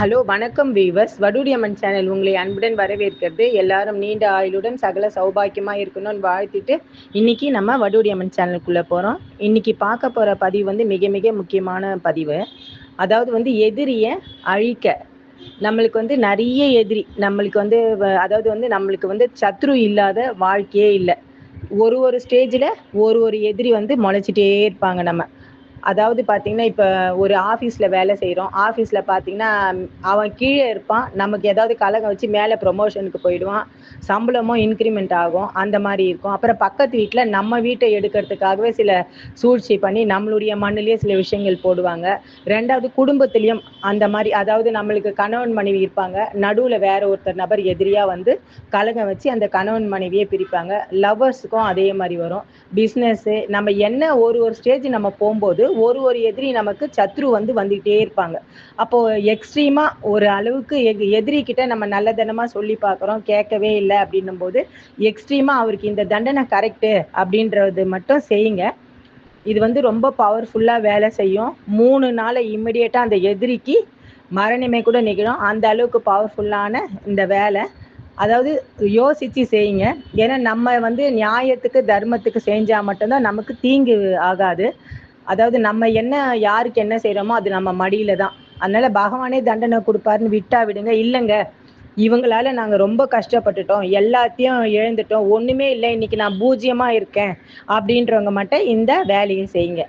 Hello வணக்கம் viewers வடுடியம்மன் channel உங்களை அன்புடன் வரவேற்கிறது. எல்லாரும் நீண்ட ஆயுளுடன் சகல சௌபாக்கியமா இருக்கணும்னு வாழ்த்திட்டு இன்னைக்கு நம்ம வடுடியம்மன் சேனலுக்குள்ள போறோம். இன்னைக்கு பார்க்க போற பதிவு வந்து மிக மிக முக்கியமான பதிவு. அதாவது வந்து எதிரியை அழிக்க. நம்மளுக்கு வந்து நிறைய எதிரி நம்மளுக்கு வந்து வ- அதாவது வந்து நம்மளுக்கு வந்து சத்ரு இல்லாத வாழ்க்கையே இல்லை. ஒரு ஒரு ஸ்டேஜில் ஒரு ஒரு எதிரி வந்து முளைச்சிட்டே இருப்பாங்க நம்ம. அதாவது பார்த்தீங்கன்னா இப்போ ஒரு ஆஃபீஸில் வேலை செய்கிறோம் ஆஃபீஸில் பார்த்தீங்கன்னா அவன் கீழே இருப்பான். நமக்கு ஏதாவது கலகம் வச்சு மேலே ப்ரொமோஷனுக்கு போயிடுவான். சம்பளமும் இன்க்ரிமெண்ட் ஆகும். அந்த மாதிரி இருக்கும். அப்புறம் பக்கத்து வீட்டில் நம்ம வீட்டை எடுக்கிறதுக்காகவே சில சூழ்ச்சி பண்ணி நம்மளுடைய மண்ணிலேயே சில விஷயங்கள் போடுவாங்க. ரெண்டாவது குடும்பத்திலையும் அந்த மாதிரி அதாவது நம்மளுக்கு கணவன் மனைவி இருப்பாங்க. நடுவில் வேற ஒருத்தர் நபர் எதிரியாக வந்து கலகம் வச்சு அந்த கணவன் மனைவியை பிரிப்பாங்க. லவ்வர்ஸுக்கும் அதே மாதிரி வரும். பிஸ்னஸ்ஸு நம்ம என்ன ஒரு ஒரு ஸ்டேஜ் நம்ம போகும்போது ஒரு ஒரு எதிரி நமக்கு சத்ரு வந்து வந்துகிட்டே இருப்பாங்க. அப்போ எக்ஸ்ட்ரீமா ஒரு அளவுக்கு எதிரி கிட்ட நம்ம நல்லதனமா சொல்லி பார்க்குறோம் கேட்கவே இல்லை அப்படின்னும் போது எக்ஸ்ட்ரீமா அவருக்கு இந்த தண்டனை கரெக்டு அப்படின்றது மட்டும் செய்யுங்க. இது வந்து ரொம்ப பவர்ஃபுல்லா வேலை செய்யும். மூணு நாளை இம்மிடியேட்டா அந்த எதிரிக்கு மரணமே கூட நிகழும். அந்த அளவுக்கு பவர்ஃபுல்லான இந்த வேலை. அதாவது யோசிச்சு செய்யுங்க. ஏன்னா நம்ம வந்து நியாயத்துக்கு தர்மத்துக்கு செஞ்சா மட்டும்தான் நமக்கு தீங்கு ஆகாது. அதாவது நம்ம என்ன யாருக்கு என்ன செய்யறோமோ அது நம்ம மடியில தான். அதனால பகவானே தண்டனை கொடுப்பாருன்னு விட்டா விடுங்க. இல்லைங்க. இவங்களால நாங்க ரொம்ப கஷ்டப்பட்டுட்டோம். எல்லாத்தையும் இழந்துட்டோம். ஒண்ணுமே இல்லை. இன்னைக்கு நான் பூஜ்ஜியமா இருக்கேன். அப்படின்றவங்க மட்டும் இந்த வேலையை செய்யுங்க.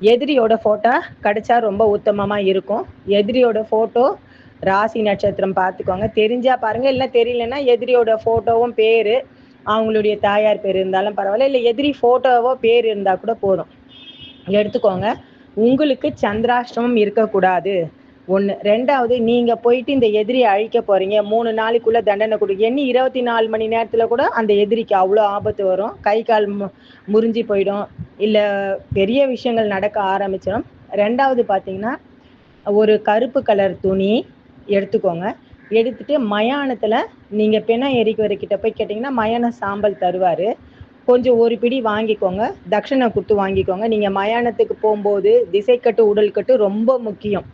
எதிரியோட போட்டோ கிடைச்சா ரொம்ப உத்தமமா இருக்கும். எதிரியோட போட்டோ ராசி நட்சத்திரம் பார்த்துக்கோங்க. தெரிஞ்சா பாருங்க. இல்லை தெரியலன்னா எதிரியோட போட்டோவும் பேரு. அவங்களுடைய தாயார் பேர் இருந்தாலும் பரவாயில்ல. இல்லை எதிரி போட்டோவோ பேர் இருந்தா கூட போதும். எடுத்துக்கோங்க. உங்களுக்கு சந்திராஷ்டமம் இருக்கக்கூடாது. ஒன்று ரெண்டாவது நீங்கள் போயிட்டு இந்த எதிரியை அழிக்க போறீங்க. மூணு நாளைக்குள்ளே தண்டனை கொடுங்க எண்ணி இருபத்தி நாலு மணி நேரத்தில் கூட அந்த எதிரிக்கு அவ்வளோ ஆபத்து வரும். கை கால் மு முறிஞ்சு போயிடும். இல்லை பெரிய விஷயங்கள் நடக்க ஆரம்பிச்சிடும். ரெண்டாவது பார்த்தீங்கன்னா ஒரு கருப்பு கலர் துணி எடுத்துக்கோங்க. எடுத்துட்டு மயானத்தில் நீங்கள் பெண எரிக்கிறவர்கிட்ட போய் கேட்டிங்கன்னா மயான சாம்பல் தருவார். கொஞ்சம் ஒரு பிடி வாங்கிக்கோங்க. தட்சணை கொடுத்து வாங்கிக்கோங்க. நீங்கள் மயானத்துக்கு போகும்போது திசைக்கட்டு உடல் கட்டு ரொம்ப முக்கியம்.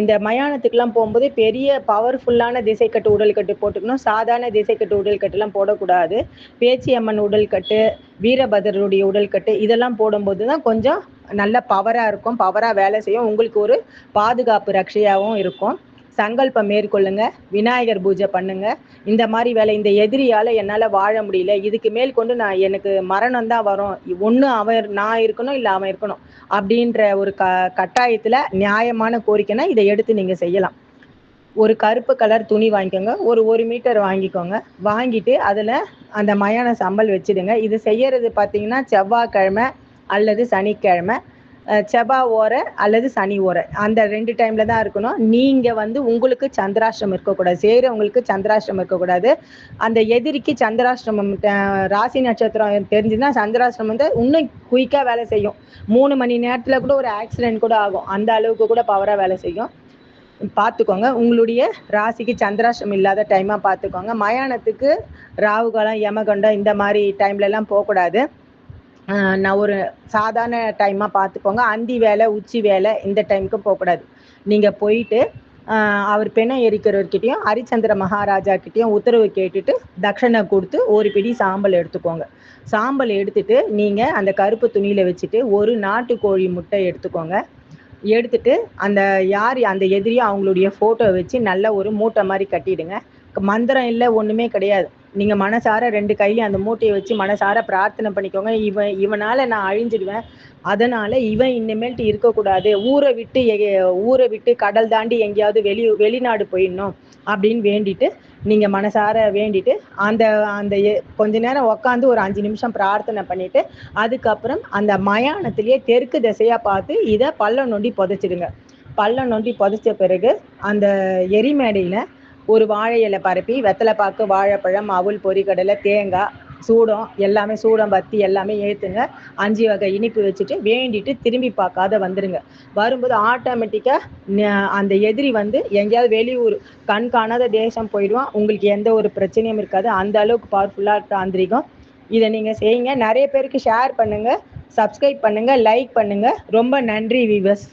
இந்த மயானத்துக்குலாம் போகும்போது பெரிய பவர்ஃபுல்லான திசைக்கட்டு உடல் கட்டு போட்டுக்கணும். சாதாரண திசைக்கட்டு உடல் கட்டுலாம் போடக்கூடாது. பேச்சியம்மன் உடல் கட்டு வீரபதருடைய உடல் கட்டு இதெல்லாம் போடும்போது தான் கொஞ்சம் நல்ல பவராக இருக்கும். பவராக வேலை செய்யும். உங்களுக்கு ஒரு பாதுகாப்பு ரக்ஷையாகவும் இருக்கும். சங்கல்பம் மேற்கொள்ளுங்க விநாயகர் பூஜை பண்ணுங்க. இந்த மாதிரி வேலை இந்த எதிரியால என்னால வாழ முடியல. இதுக்கு மேல் கொண்டு நான் எனக்கு மரணம் தான் வரும். ஒண்ணு அவன் நான் இருக்கணும் இல்ல அவன் இருக்கணும். அப்படின்ற ஒரு க கட்டாயத்துல நியாயமான கோரிக்கைனா இதை எடுத்து நீங்க செய்யலாம். ஒரு கருப்பு கலர் துணி வாங்கிக்கோங்க. ஒரு ஒரு மீட்டர் வாங்கிக்கோங்க. வாங்கிட்டு அதுல அந்த மயான சம்பல் வச்சிடுங்க. இது செய்யறது பாத்தீங்கன்னா செவ்வாய்க்கிழமை அல்லது சனிக்கிழமை. செபா செவ்வாய் ஓரை அல்லது சனி ஓரை. அந்த ரெண்டு டைம்ல தான் இருக்கணும். நீங்க வந்து உங்களுக்கு சந்திராஷ்டிரம் இருக்கக்கூடாது. செய்யறவங்களுக்கு சந்திராஷ்டிரம் இருக்கக்கூடாது. அந்த எதிரிக்கு சந்திராஷ்டிரமம் ராசி நட்சத்திரம் தெரிஞ்சுன்னா சந்திராஷ்டிரம் வந்து இன்னும் குயிக்கா வேலை செய்யும். மூணு மணி நேரத்துல கூட ஒரு ஆக்சிடென்ட் கூட ஆகும். அந்த அளவுக்கு கூட பவரா வேலை செய்யும். பார்த்துக்கோங்க உங்களுடைய ராசிக்கு சந்திராஷ்டிரம் இல்லாத டைமாக பார்த்துக்கோங்க மயானத்துக்கு ராகுகாலம் யமகண்டம் இந்த மாதிரி டைம்லலாம் போகக்கூடாது. நான் ஒரு சாதாரண டைமாக பார்த்துக்கோங்க. அந்தி வேலை உச்சி வேலை இந்த டைமுக்கு போகக்கூடாது. நீங்கள் போயிட்டு அவர் பெண்ணை எரிக்கிறவர்கிட்டையும் ஹரிச்சந்திர மகாராஜா கிட்டேயும் உத்தரவு கேட்டுட்டு தட்சணை கொடுத்து ஒரு பிடி சாம்பல் எடுத்துக்கோங்க. சாம்பல் எடுத்துட்டு நீங்கள் அந்த கருப்பு துணியில் வச்சுட்டு ஒரு நாட்டுக்கோழி முட்டை எடுத்துக்கோங்க. எடுத்துட்டு அந்த யார் அந்த எதிரியை அவங்களுடைய ஃபோட்டோ வச்சு நல்ல ஒரு மூட்டை மாதிரி கட்டிடுங்க. மந்திரம் இல்லை ஒன்றுமே கிடையாது. நீங்க மனசார ரெண்டு கையிலையும் அந்த மூட்டையை வச்சு மனசார பிரார்த்தனை பண்ணிக்கோங்க. இவன் இவனால நான் அழிஞ்சிடுவேன். அதனால இவன் இனிமேல்ட்டு இருக்கக்கூடாது. ஊரை விட்டு எ- ஊரை விட்டு கடல் தாண்டி எங்கேயாவது வெளி வெளிநாடு போயிடணும் அப்படின்னு வேண்டிட்டு நீங்க மனசார வேண்டிட்டு அந்த அந்த எ- கொஞ்ச நேரம் உக்காந்து ஒரு அஞ்சு நிமிஷம் பிரார்த்தனை பண்ணிட்டு அதுக்கப்புறம் அந்த மயானத்திலேயே தெற்கு திசையா பார்த்து இதை பள்ளம் நோண்டி புதைச்சிடுங்க. பள்ளம் நோண்டி புதைச்ச பிறகு அந்த எரிமேடையில ஒரு வாழை இலை பரப்பி வெத்தலை பாக்கு வாழைப்பழம் அவுள் பொரிக்கடலை தேங்காய் சூடம் எல்லாமே சூடம் பத்தி எல்லாமே ஏற்றுங்க அஞ்சு வகை இனிப்பு வச்சுட்டு வேண்டிட்டு திரும்பி பார்க்காத வந்துருங்க. வரும்போது ஆட்டோமேட்டிக்காக அந்த எதிரி வந்து எங்கேயாவது வெளியூர் கண் காணாத தேசம் போயிடுவான். உங்களுக்கு எந்த ஒரு பிரச்சனையும் இருக்காது. அந்த அளவுக்கு பவர்ஃபுல்லா தாந்திரிகம் இதை நீங்கள் செய்யுங்க. நிறைய பேருக்கு ஷேர் பண்ணுங்கள் சப்ஸ்கிரைப் பண்ணுங்கள் லைக் பண்ணுங்கள் ரொம்ப நன்றி விவஸ்